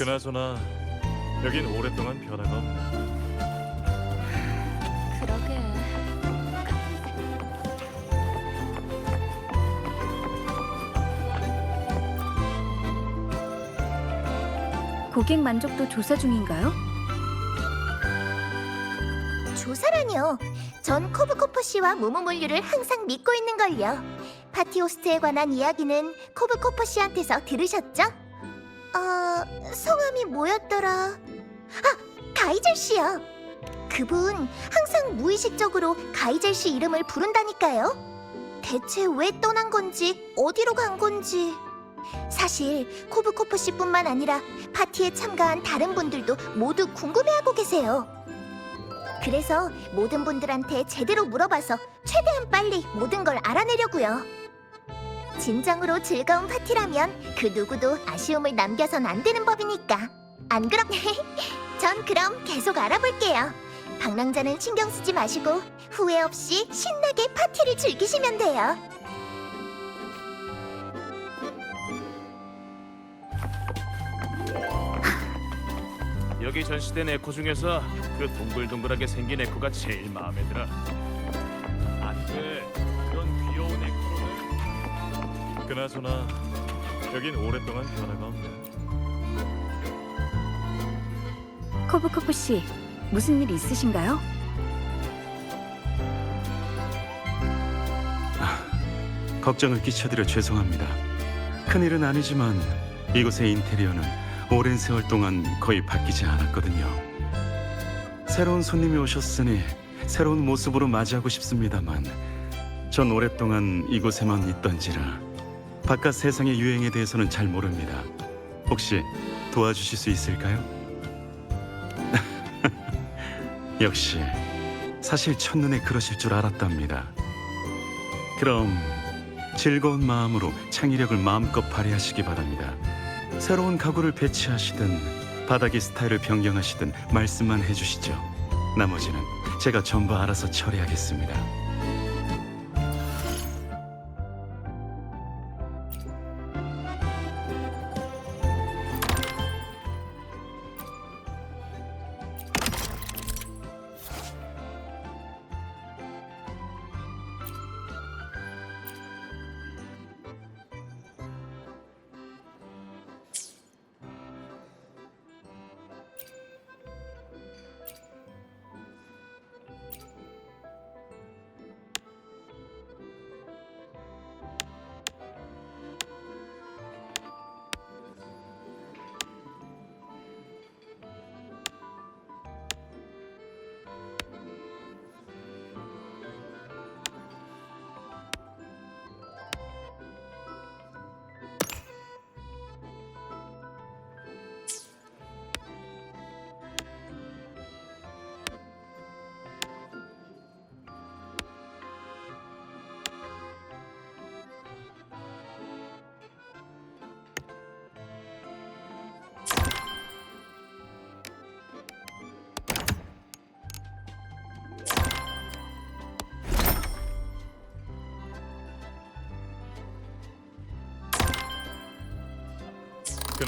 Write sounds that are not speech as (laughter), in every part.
그나저나 여긴 오랫동안 변화가 없네. 그러게. 고객 만족도 조사 중인가요? 조사라니요. 전 코브코프 씨와 무무물류를 항상 믿고 있는 걸요. 파티 호스트에 관한 이야기는 코브코프 씨한테서 들으셨죠? 어, 성함이 뭐였더라? 아, 가이젤 씨요. 그분 항상 무의식적으로 가이젤 씨 이름을 부른다니까요. 대체 왜 떠난 건지, 어디로 간 건지. 사실 코브코프 씨뿐만 아니라 파티에 참가한 다른 분들도 모두 궁금해하고 계세요. 그래서 모든 분들한테 제대로 물어봐서 최대한 빨리 모든 걸 알아내려고요. 진정으로 즐거운 파티라면 그 누구도 아쉬움을 남겨선 안 되는 법이니까. 안 그럼? (laughs) 전 그럼 계속 알아볼게요. 방랑자는 신경 쓰지 마시고 후회 없이 신나게 파티를 즐기시면 돼요. 여기 전시된 에코 중에서 그 동글동글하게 생긴 에코가 제일 마음에 들어. 그나저나 여긴 오랫동안 변화가 없네. 코브코프 씨, 무슨 일 있으신가요? 걱정을 끼쳐드려 죄송합니다. 큰일은 아니지만 이곳의 인테리어는 오랜 세월 동안 거의 바뀌지 않았거든요. 새로운 손님이 오셨으니 새로운 모습으로 맞이하고 싶습니다만 전 오랫동안 이곳에만 있던지라 바깥 세상의 유행에 대해서는 잘 모릅니다. 혹시 도와주실 수 있을까요? (laughs) 역시 사실 첫눈에 그러실 줄 알았답니다. 그럼 즐거운 마음으로 창의력을 마음껏 발휘하시기 바랍니다. 새로운 가구를 배치하시든 바닥의 스타일을 변경하시든 말씀만 해주시죠. 나머지는 제가 전부 알아서 처리하겠습니다.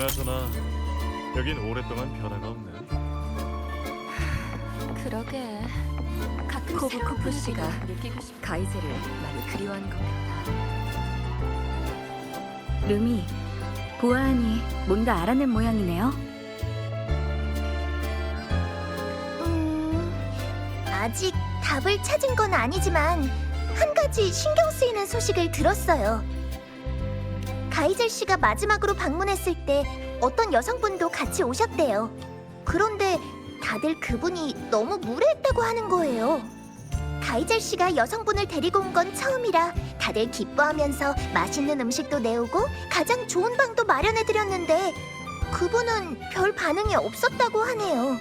그나저나 여긴 오랫동안 변화가 없네. 그러게. 가끔 코브코프 새로운 씨가 분위기도 느끼고 싶. 가이제를 많이 그리워하는 것 같다. 루미, 보아하니 뭔가 알아낸 모양이네요. 음, 아직 답을 찾은 건 아니지만 한 가지 신경 쓰이는 소식을 들었어요. 가이젤 씨가 마지막으로 방문했을 때 어떤 여성분도 같이 오셨대요. 그런데 다들 그분이 너무 무례했다고 하는 거예요. 가이젤 씨가 여성분을 데리고 온 건 처음이라 다들 기뻐하면서 맛있는 음식도 내오고 가장 좋은 방도 마련해 드렸는데 그분은 별 반응이 없었다고 하네요.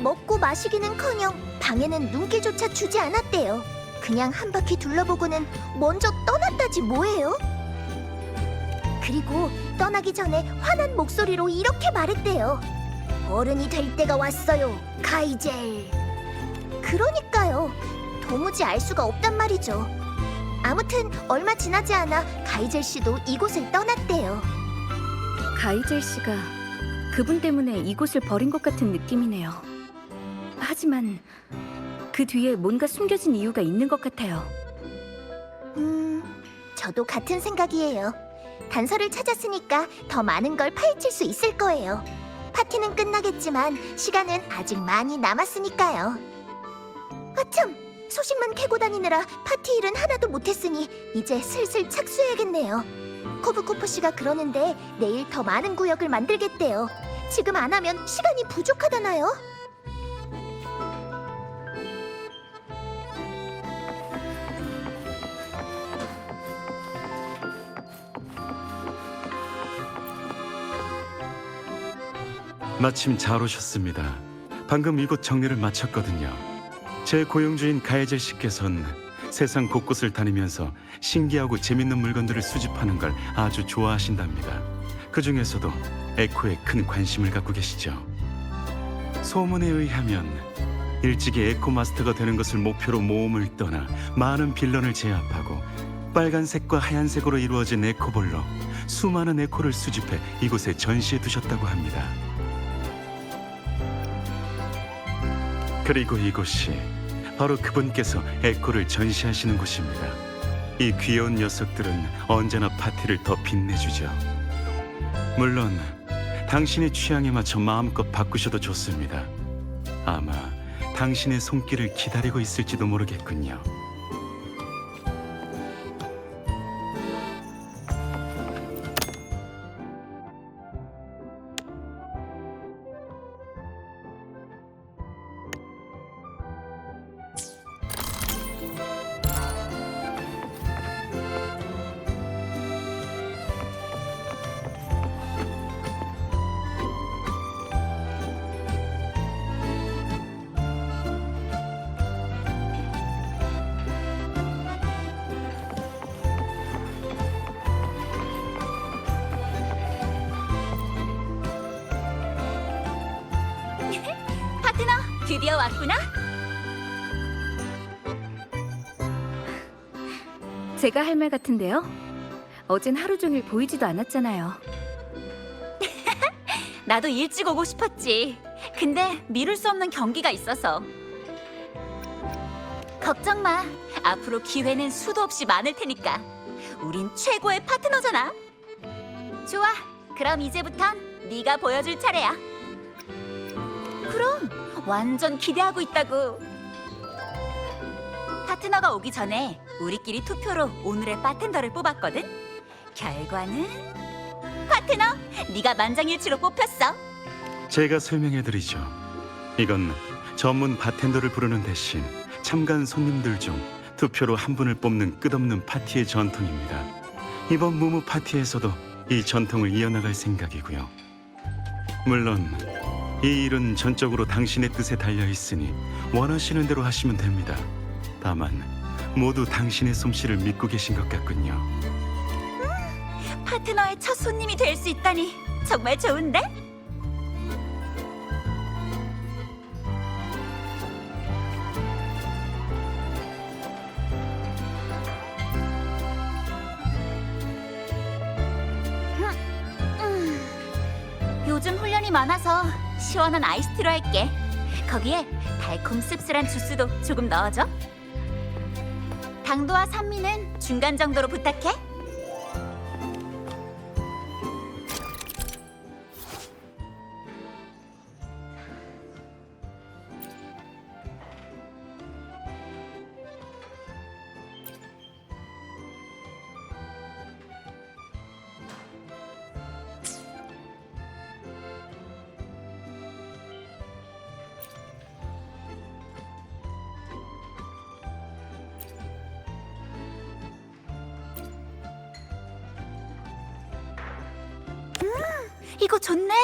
먹고 마시기는커녕 방에는 눈길조차 주지 않았대요. 그냥 한 바퀴 둘러보고는 먼저 떠났다지 뭐예요? 그리고 떠나기 전에 화난 목소리로 이렇게 말했대요. 어른이 될 때가 왔어요, 가이젤. 그러니까요. 도무지 알 수가 없단 말이죠. 아무튼 얼마 지나지 않아 가이젤 씨도 이곳을 떠났대요. 가이젤 씨가 그분 때문에 이곳을 버린 것 같은 느낌이네요. 하지만 그 뒤에 뭔가 숨겨진 이유가 있는 것 같아요. 음, 저도 같은 생각이에요. 단서를 찾았으니까 더 많은 걸 파헤칠 수 있을 거예요. 파티는 끝나겠지만 시간은 아직 많이 남았으니까요. 아참, 소식만 캐고 다니느라 파티 일은 하나도 못했으니 이제 슬슬 착수해야겠네요. 코브코프 씨가 그러는데 내일 더 많은 구역을 만들겠대요. 지금 안 하면 시간이 부족하다나요? 마침 잘 오셨습니다. 방금 이곳 정리를 마쳤거든요. 제 고용주인 가해젤 씨께선 세상 곳곳을 다니면서 신기하고 재밌는 물건들을 수집하는 걸 아주 좋아하신답니다. 그 중에서도 에코에 큰 관심을 갖고 계시죠. 소문에 의하면 일찍이 에코 마스터가 되는 것을 목표로 모험을 떠나 많은 빌런을 제압하고 빨간색과 하얀색으로 이루어진 에코볼로 수많은 에코를 수집해 이곳에 전시해 두셨다고 합니다. 그리고 이곳이 바로 그분께서 에코를 전시하시는 곳입니다. 이 귀여운 녀석들은 언제나 파티를 더 빛내주죠. 물론 당신의 취향에 맞춰 마음껏 바꾸셔도 좋습니다. 아마 당신의 손길을 기다리고 있을지도 모르겠군요. 드디어 왔구나. 제가 할 말 같은데요. 어젠 하루 종일 보이지도 않았잖아요. (laughs) 나도 일찍 오고 싶었지. 근데 미룰 수 없는 경기가 있어서. 걱정 마. 앞으로 기회는 수도 없이 많을 테니까. 우린 최고의 파트너잖아. 좋아. 그럼 이제부턴 네가 보여줄 차례야. 그럼 완전 기대하고 있다고. 파트너가 오기 전에 우리끼리 투표로 오늘의 바텐더를 뽑았거든. 결과는 파트너, 네가 만장일치로 뽑혔어. 제가 설명해드리죠. 이건 전문 바텐더를 부르는 대신 참가한 손님들 중 투표로 한 분을 뽑는 끝없는 파티의 전통입니다. 이번 무무 파티에서도 이 전통을 이어나갈 생각이고요. 물론 이 일은 전적으로 당신의 뜻에 달려 있으니 원하시는 대로 하시면 됩니다. 다만 모두 당신의 솜씨를 믿고 계신 것 같군요. 파트너의 첫 손님이 될 수 있다니 정말 좋은데? 요즘 훈련이 많아서 시원한 아이스티로 할게. 거기에 달콤 씁쓸한 주스도 조금 넣어줘. 당도와 산미는 중간 정도로 부탁해. 이거 좋네.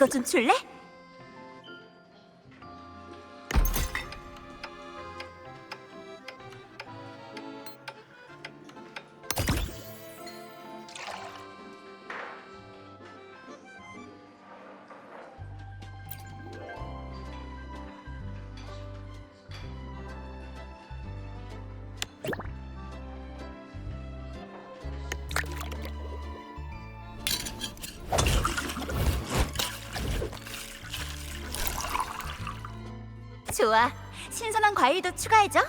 이거 좀 줄래? 좋아. 신선한 과일도 추가해줘.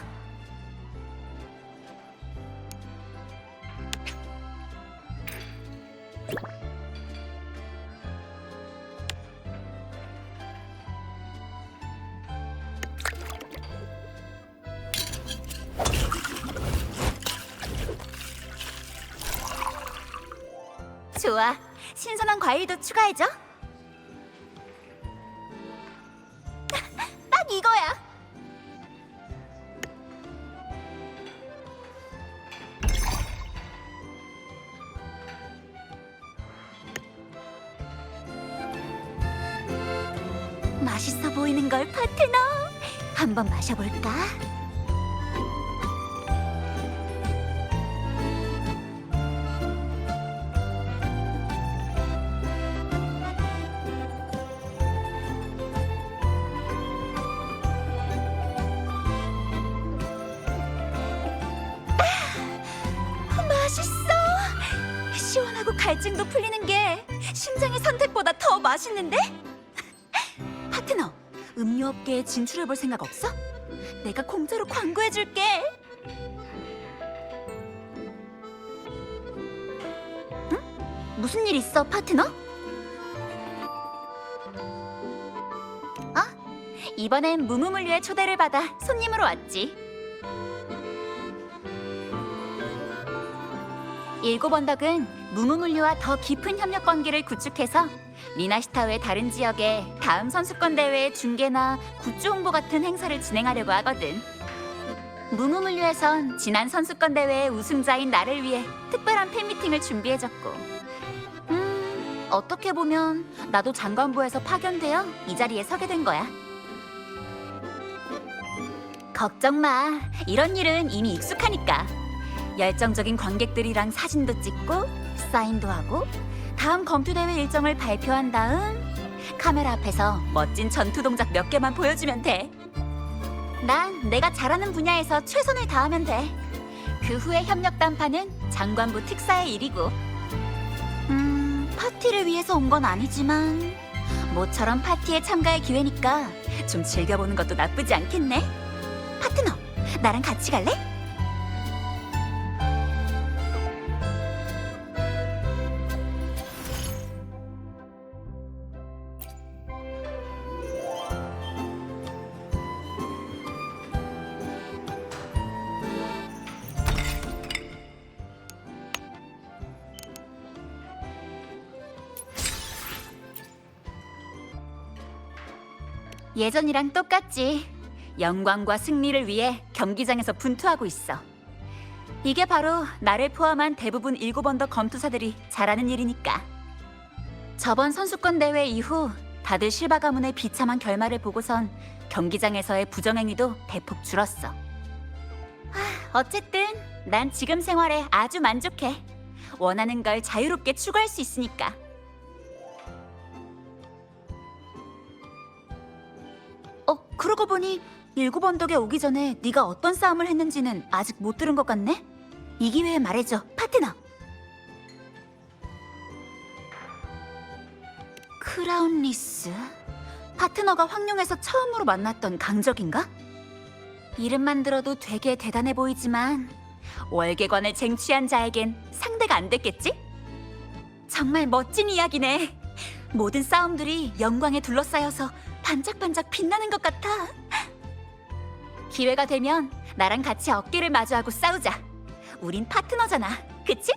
좋아. 신선한 과일도 추가해줘. 걸 파트너. 한번 마셔볼까? 맛있어. 시원하고 갈증도 풀리는 게 심장의 선택보다 더 맛있는데? 파트너, 음료 업계에 진출해 볼 생각 없어? 내가 공짜로 광고해 줄게. 응? 무슨 일 있어, 파트너? 어? 이번엔 무무물류의 초대를 받아 손님으로 왔지. 일곱 언덕은 무무물류와 더 깊은 협력 관계를 구축해서 미나시타우의 다른 지역에 다음 선수권 대회의 중계나 굿즈 홍보 같은 행사를 진행하려고 하거든. 무무물류에선 지난 선수권 대회의 우승자인 나를 위해 특별한 팬미팅을 준비해줬고, 음, 어떻게 보면 나도 장관부에서 파견되어 이 자리에 서게 된 거야. 걱정 마. 이런 일은 이미 익숙하니까. 열정적인 관객들이랑 사진도 찍고 사인도 하고 다음 검투 대회 일정을 발표한 다음 카메라 앞에서 멋진 전투 동작 몇 개만 보여주면 돼. 난 내가 잘하는 분야에서 최선을 다하면 돼. 그 후에 협력 단파는 장관부 특사의 일이고. 음, 파티를 위해서 온 건 아니지만 모처럼 파티에 참가할 기회니까 좀 즐겨보는 것도 나쁘지 않겠네. 파트너, 나랑 같이 갈래? 예전이랑 똑같지. 영광과 승리를 위해 경기장에서 분투하고 있어. 이게 바로 나를 포함한 대부분 일곱 언더 검투사들이 잘하는 일이니까. 저번 선수권 대회 이후 다들 실바 가문의 비참한 결말을 보고선 경기장에서의 부정행위도 대폭 줄었어. 하, 어쨌든 난 지금 생활에 아주 만족해. 원하는 걸 자유롭게 추구할 수 있으니까. 어, 그러고 보니 일곱 언덕에 오기 전에 네가 어떤 싸움을 했는지는 아직 못 들은 것 같네. 이 기회에 말해줘, 파트너. 크라운 리스. 파트너가 황룡에서 처음으로 만났던 강적인가? 이름만 들어도 되게 대단해 보이지만 월계관을 쟁취한 자에겐 상대가 안 됐겠지? 정말 멋진 이야기네. 모든 싸움들이 영광에 둘러싸여서 반짝반짝 빛나는 것 같아. 기회가 되면 나랑 같이 어깨를 마주하고 싸우자. 우린 파트너잖아. 그치?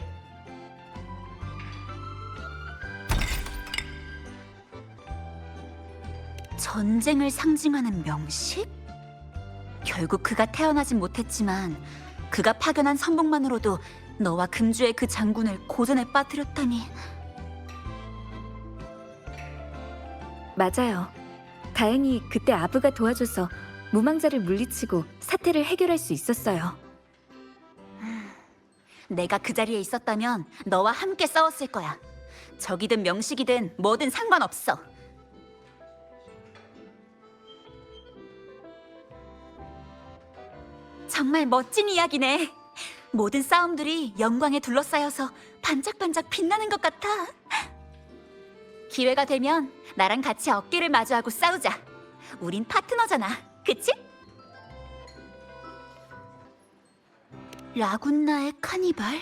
전쟁을 상징하는 명식? 결국 그가 태어나진 못했지만 그가 파견한 선봉만으로도 너와 금주의 그 장군을 고전에 빠뜨렸다니. 맞아요. 다행히 그때 아부가 도와줘서 무망자를 물리치고 사태를 해결할 수 있었어요. 내가 그 자리에 있었다면 너와 함께 싸웠을 거야. 적이든 명식이든 뭐든 상관없어. 정말 멋진 이야기네. 모든 싸움들이 영광에 둘러싸여서 반짝반짝 빛나는 것 같아. 기회가 되면 나랑 같이 어깨를 마주하고 싸우자. 우린 파트너잖아. 그치? 라군나의 카니발?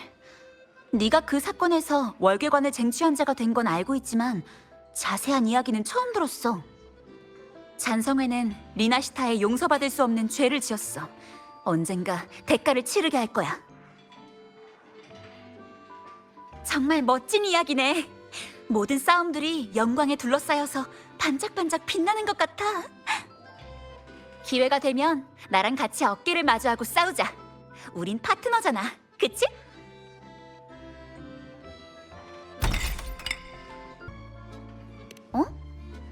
네가 그 사건에서 월계관을 쟁취한 자가 된 건 알고 있지만 자세한 이야기는 처음 들었어. 잔성회는 리나시타의 용서받을 수 없는 죄를 지었어. 언젠가 대가를 치르게 할 거야. 정말 멋진 이야기네. 모든 싸움들이 영광에 둘러싸여서 반짝반짝 빛나는 것 같아. 기회가 되면 나랑 같이 어깨를 마주하고 싸우자. 우린 파트너잖아. 그치? 어?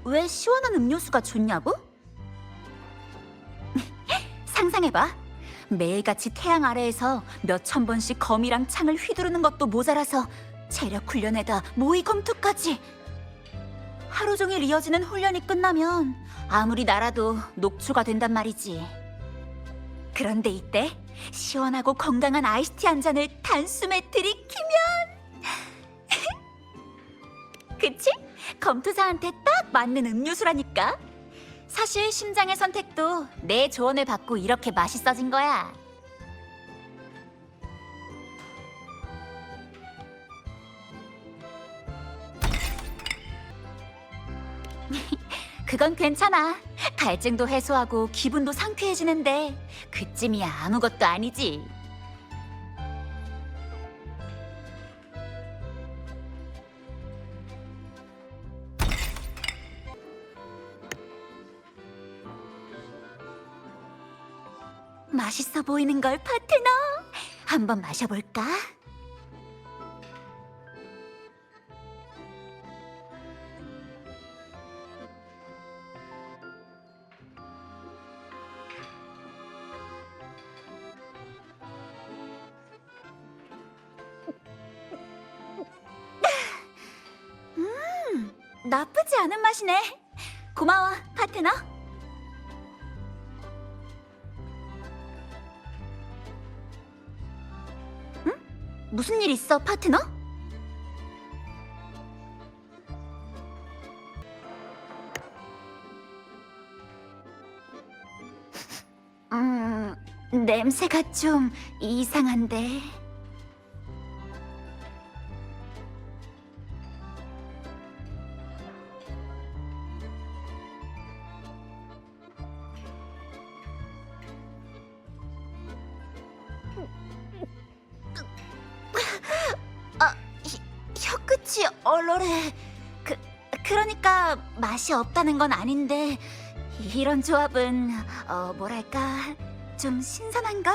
왜 시원한 음료수가 좋냐고? (laughs) 상상해봐. 매일같이 태양 아래에서 몇 천 번씩 검이랑 창을 휘두르는 것도 모자라서 체력 훈련에다 모의 검투까지. 하루 종일 이어지는 훈련이 끝나면 아무리 날아도 녹초가 된단 말이지. 그런데 이때 시원하고 건강한 아이스티 한 잔을 단숨에 들이키면 (laughs) 그치? 검투사한테 딱 맞는 음료수라니까 사실 심장의 선택도 내 조언을 받고 이렇게 맛있어진 거야 (laughs) 그건 괜찮아 갈증도 해소하고 기분도 상쾌해지는데 그쯤이야 아무것도 아니지. 맛있어 보이는 걸 파트너. 한번 마셔볼까? 나쁘지 않은 맛이네. 고마워, 파트너. 응? 무슨 일 있어, 파트너? (laughs) 음, 냄새가 좀 이상한데. 끝이 얼얼해. 그, 그러니까 맛이 없다는 건 아닌데 이런 조합은 어 뭐랄까 좀 신선한 걸.